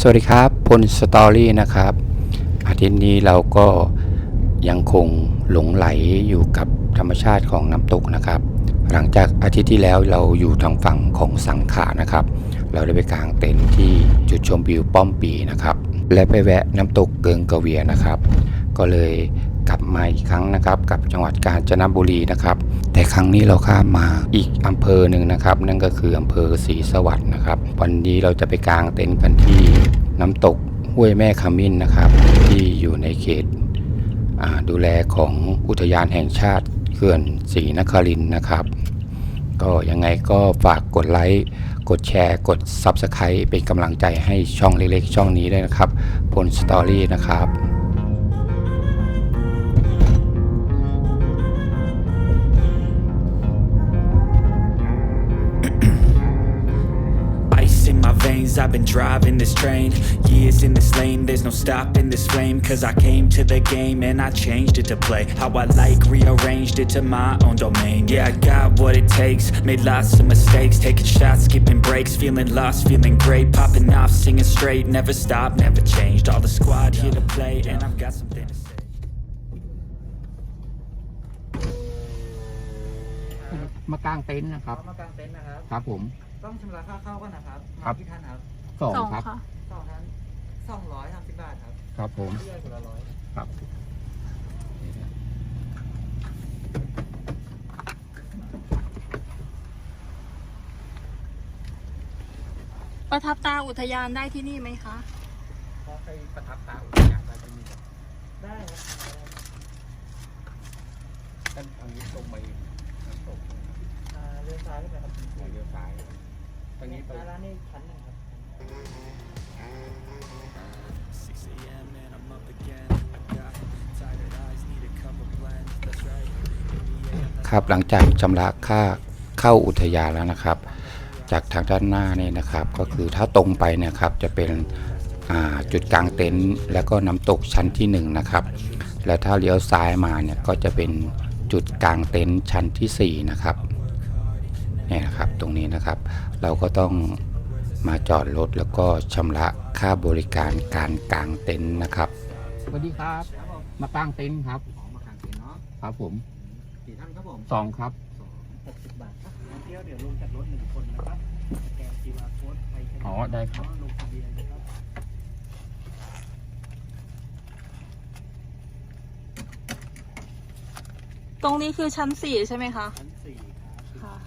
สวัสดีครับพลสตอรี่นะครับ อาทิตย์นี้เราก็ยังคงหลงไหลอยู่กับธรรมชาติของน้ำตกนะครับ หลังจากอาทิตย์ที่แล้วเราอยู่ทางฝั่งของสังขะนะครับ เราได้ไปกางเต็นท์ที่จุดชมวิวป้อมปีนะครับ และไปแวะน้ำตกเกิงกระเวียนะครับ ก็เลย กลับมาอีกครั้งนะครับ กับจังหวัดกาญจนบุรีนะครับ แต่ครั้งนี้เราข้ามมาอีกอำเภอหนึ่งนะครับ นั่นก็คืออำเภอศรีสวัสดิ์นะครับ วันนี้เราจะไปกางเต็นท์กันที่น้ำตกห้วยแม่ขมิ้นนะครับ ที่อยู่ในเขตดูแลของอุทยานแห่งชาติเขื่อนศรีนครินนะครับ ก็ยังไงก็ฝากกดไลค์กดแชร์กด Subscribe เป็นกำลังใจให้ช่องเล็กๆ ช่องนี้ด้วยนะครับพลสตอรี่นะครับ in my veins, I've been driving this train. Years in this lane, there's no stopping this flame. Cause I came to the game and I changed it to play. How I like, rearranged it to my own domain. Yeah, I got what it takes, made lots of mistakes. Taking shots, skipping breaks, feeling lost, feeling great. Popping off, singing straight, never stopped, never changed. All the squad here to play, and I've got something to say. มากางเต็นท์นะครับ มากางเต็นท์นะครับ ครับผม ต้องชำระค่าเข้าก่อนนะครับ ครั มา บ ที่ท่านครับ สองสองครับ ค่ะ สองท่านสองร้อยสามสิบบาทครับครับผมเยื่อคนละร้อยครับประทับตาอุทยานได้ที่นี่ไหมคะ พอไปประทับตาอุทยานได้ที่นี่ได้ครับท่านทางนี้ตรงไปน้ำตกอ่าเลี้ยวซ้ายขึ้นไปครับหัวเลี้ยวซ้าย ตรงนี้ไป ร้านนี้ชั้นหนึ่งครับ ครับหลังจากชำระค่าเข้าอุทยานแล้วนะครับ จากทางด้านหน้านี่นะครับ ก็คือถ้าตรงไปนะครับจะเป็นจุดกลางเต็นท์แล้วก็น้ำตกชั้นที่1นงนะครับ และถ้าเลี้ยวซ้ายมาเนี่ยก็จะเป็นจุดกลางเต็นท์ชั้นที่4นะครับเนี่ยนะครับตรงนี้นะครับ เราก็ต้อง มาจอดรถแล้วก็ชำระค่าบริการการกางเต็นท์นะครับ สวัสดีครับ มากางเต็นท์ครับของมากางเต็นท์เนาะครับผมกี่ท่านครับผมสองครับหกสิบบาทครับมาเที่ยวเดี๋ยวลงจากรถหนึ่งคนนะครับสแกน QR code ไปใช่ไหมอ๋อได้ครับลงทะเบียนนะครับตรงนี้คือชั้นสี่ใช่ไหมคะชั้นสี่ครับ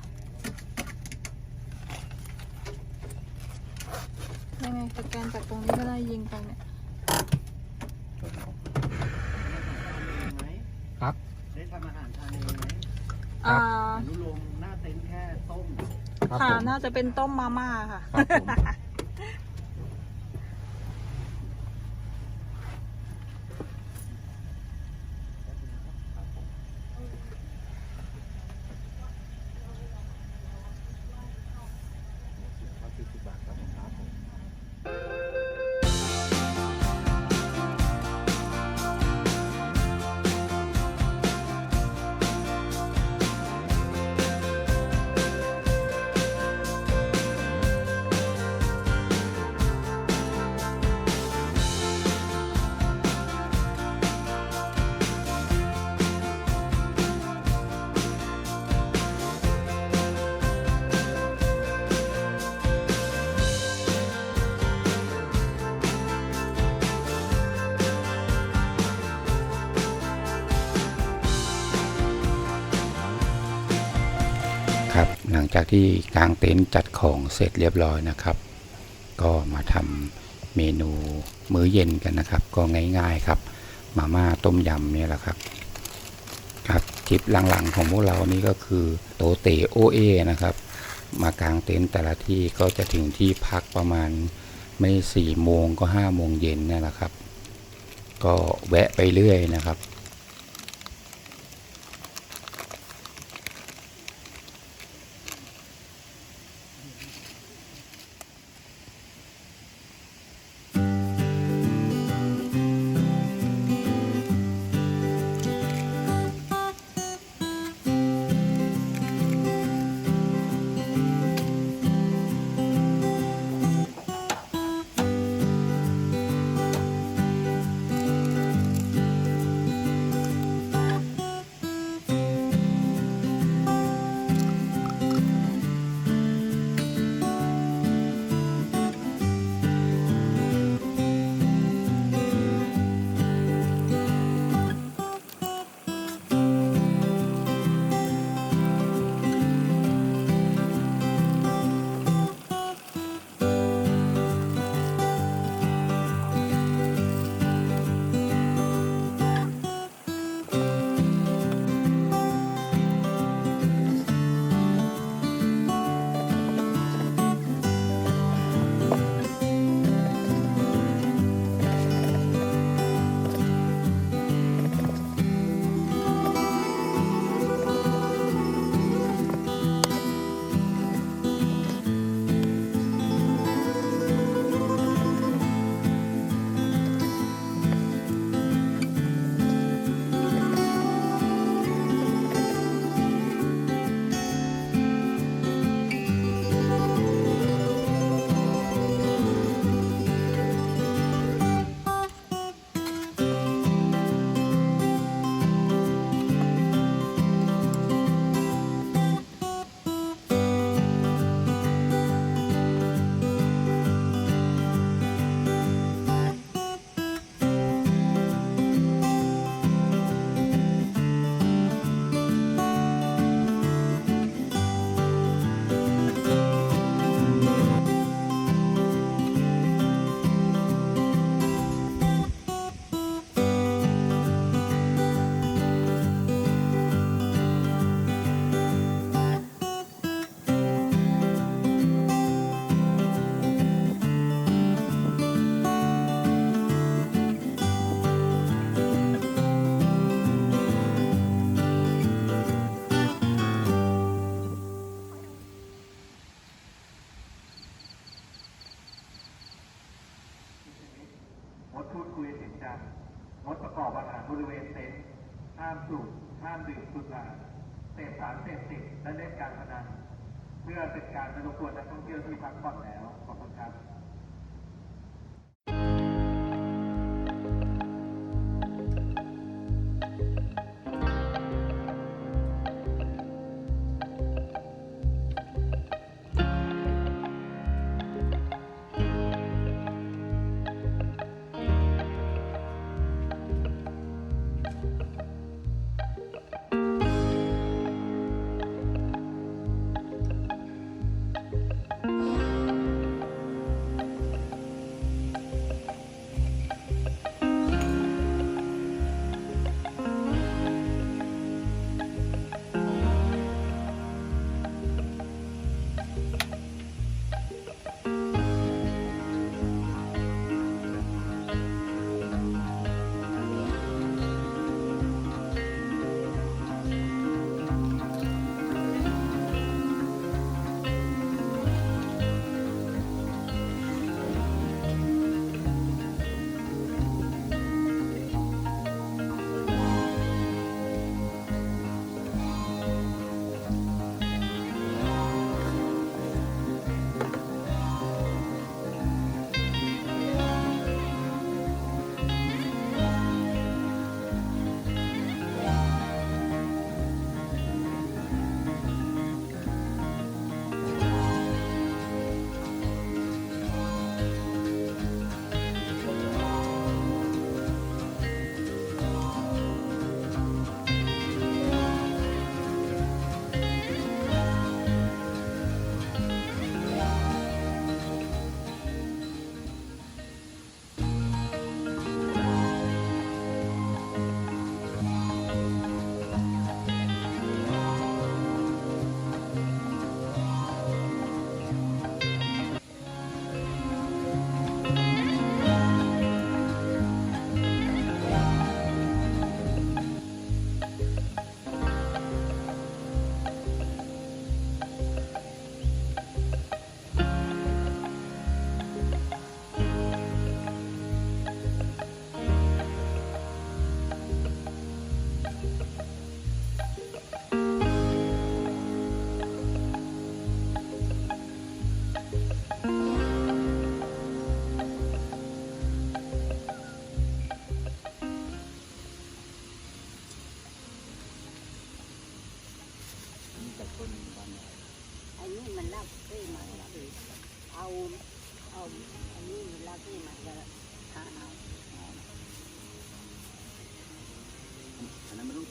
ค่ะยังไงสแกนจากตรงนี้ก็ได้ยิงไปเนี่ยไหมครับ ได้ทำอาหารทานเองไหมอ่าอนุโลมหน้าเต็นท์แค่ต้มครับค่ะผมน่าจะเป็นต้มมาม่าค่ะ ครับผม จากที่กางเต็นท์จัดของเสร็จเรียบร้อยนะครับ ก็มาทำเมนูมื้อเย็นกันนะครับ ก็ง่ายๆครับมาม่าต้มยำเนี่ยแหละครับครับทริปหลังๆของพวกเรานี่ก็คือโตเตโอเอนะครับ มากางเต็นท์แต่ละที่ก็จะถึงที่พักประมาณไม่สี่โมงก็ห้าโมงเย็นเนี่ยแหละครับ ก็แวะไปเรื่อยนะครับ กวนนักท่องเที่ยวที่พักผ่อนแล้ว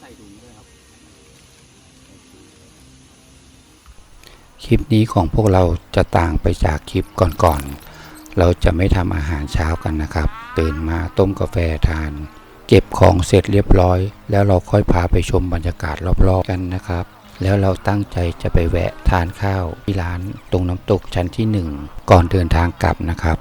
ส่ถุงด้วยครับ คลิปนี้ของพวกเราจะต่างไปจากคลิปก่อนๆ เราจะไม่ทำอาหารเช้ากันนะครับ ตื่นมาต้มกาแฟทาน เก็บของเสร็จเรียบร้อย แล้วเราค่อยพาไปชมบรรยากาศรอบๆกันนะครับ แล้วเราตั้งใจจะไปแวะทานข้าวที่ร้านตรงน้ำตกชั้นที่หนึ่งก่อนเดินทางกลับนะครับ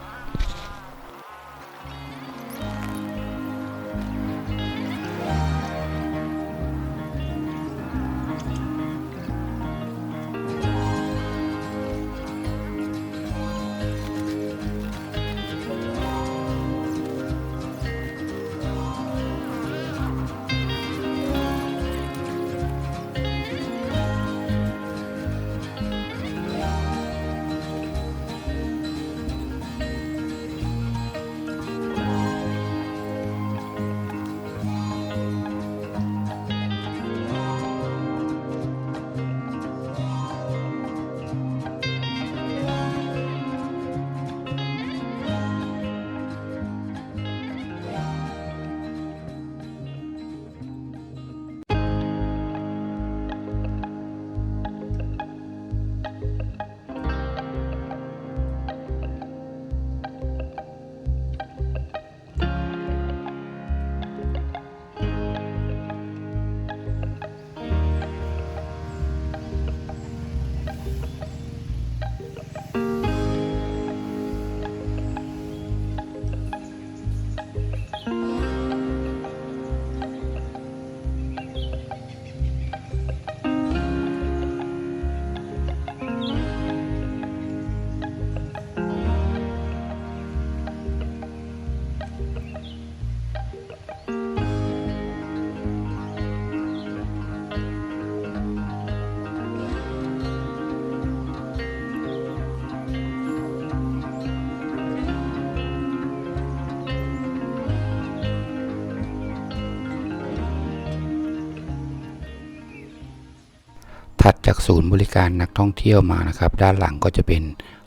ถัดจากศูนย์บริการนักท่องเที่ยวมานะครับ ด้านหลังก็จะเป็น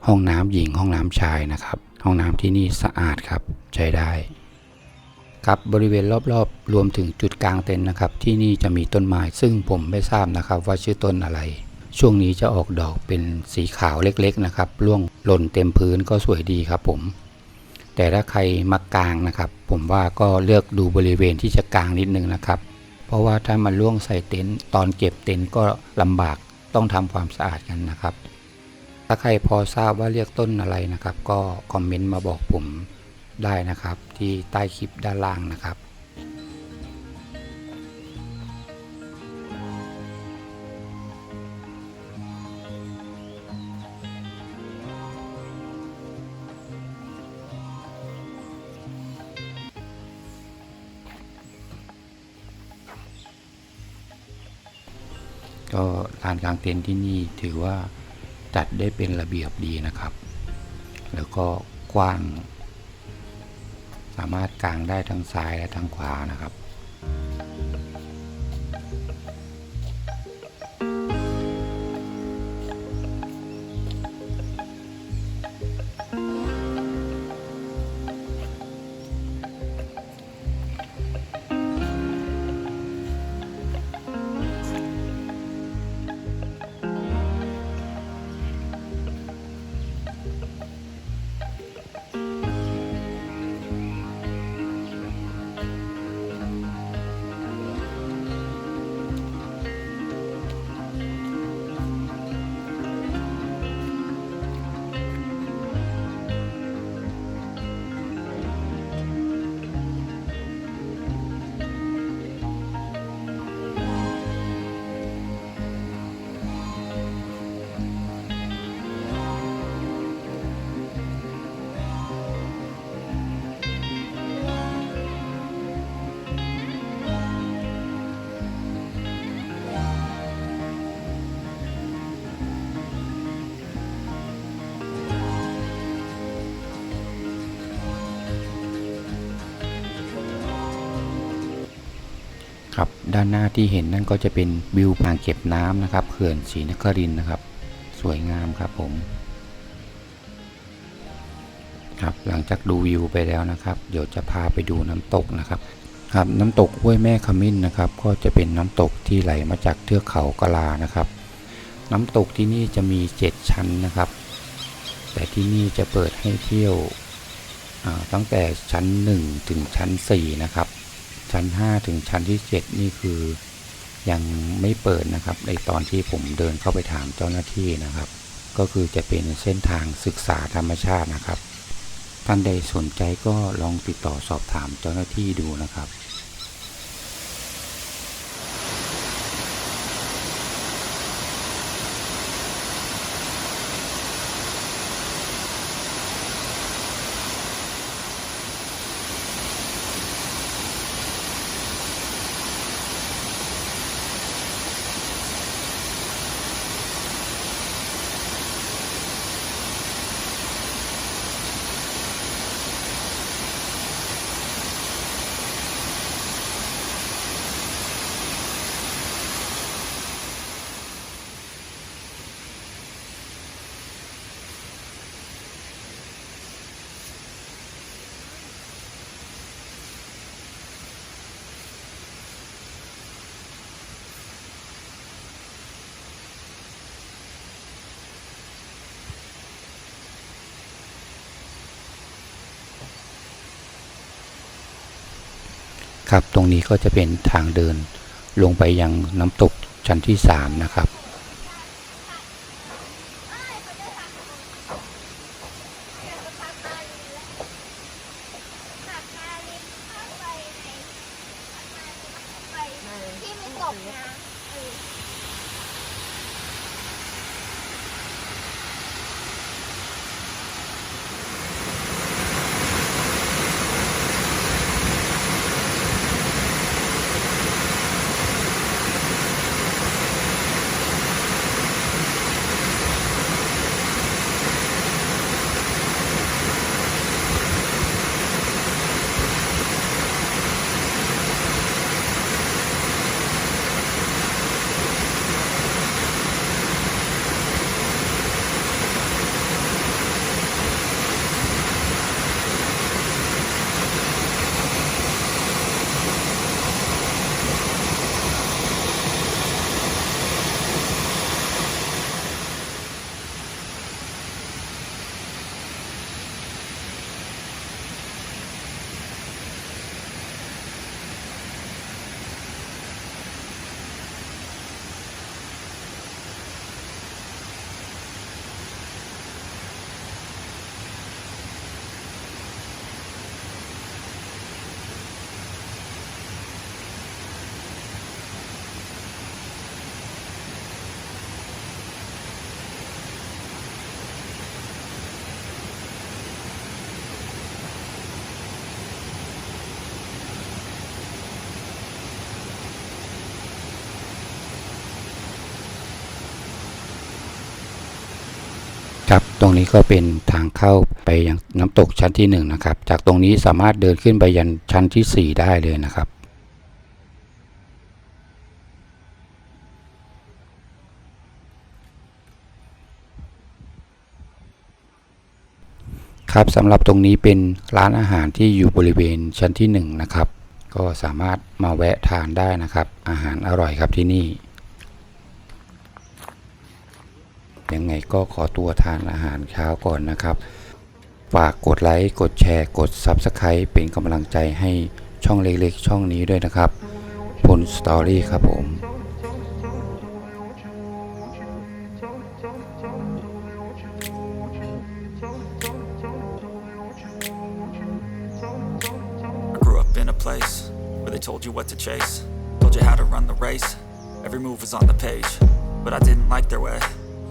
ห้องน้ำหญิงห้องน้ำชายนะครับ ห้องน้ำที่นี่สะอาดครับใช้ได้ครับบริเวณรอบๆรวมถึงจุดกลางเต็นท์นะครับ ที่นี่จะมีต้นไม้ซึ่งผมไม่ทราบนะครับว่าชื่อต้นอะไร ช่วงนี้จะออกดอกเป็นสีขาวเล็กๆนะครับร่วงหล่นเต็มพื้นก็สวยดีครับผม แต่ถ้าใครมากางนะครับ ผมว่าก็เลือกดูบริเวณที่จะกางนิดนึงนะครับ เพราะว่าถ้ามันล่วงใส่เต็นท์ตอนเก็บเต็นท์ก็ลำบากต้องทำความสะอาดกันนะครับ ถ้าใครพอทราบว่าเรียกต้นอะไรนะครับ ก็คอมเมนต์มาบอกผมได้นะครับ ที่ใต้คลิปด้านล่างนะครับ ก็ลานกลางเต็นท์ที่นี่ถือว่าจัดได้เป็นระเบียบดีนะครับ แล้วก็กว้าง สามารถกางได้ทั้งซ้ายและทั้งขวานะครับ ด้านหน้าที่เห็นนั่นก็จะเป็นวิวอ่างเก็บน้ำนะครับเขื่อนศรีนครินทร์นะครับ สวยงามครับผมครับหลังจากดูวิวไปแล้วนะครับ เดี๋ยวจะพาไปดูน้ำตกนะครับครับน้ำตกห้วยแม่ขมิ้นนะครับ ก็จะเป็นน้ำตกที่ไหลมาจากเทือกเขากะลานะครับ น้ำตกที่นี่จะมี 7 ชั้นนะครับ แต่ที่นี่จะเปิดให้เที่ยวตั้งแต่ชั้น 1 ถึงชั้น4นะครับ ชั้น 5 ถึงชั้นที่ 7 นี่คือยังไม่เปิดนะครับ ในตอนที่ผมเดินเข้าไปถามเจ้าหน้าที่นะครับ ก็คือจะเป็นเส้นทางศึกษาธรรมชาตินะครับ ท่านใดสนใจก็ลองติดต่อสอบถามเจ้าหน้าที่ดูนะครับ ครับ ตรงนี้ก็จะเป็นทางเดินลงไปยังน้ำตกชั้นที่ 3 นะครับที่ไม่ตกนะ รงนี้ก็เป็นทางเข้าไปยังน้ำตกชั้นที่หนึ่งนะครับ จากตรงนี้สามารถเดินขึ้นไปยันชั้นที่สี่ได้เลยนะครับครับสำหรับตรงนี้เป็นร้านอาหารที่อยู่บริเวณชั้นที่หนึ่งนะครับก็สามารถมาแวะทานได้นะครับ อาหารอร่อยครับที่นี่ ยังไงก็ขอตัวทานอาหารเช้าก่อนนะครับ ฝากกดไลค์ กดแชร์ กด Subscribe เป็นกำลังใจให้ช่องเล็กๆ ช่องนี้ด้วยนะครับพลสตอรี่ครับผม Every move was on the page.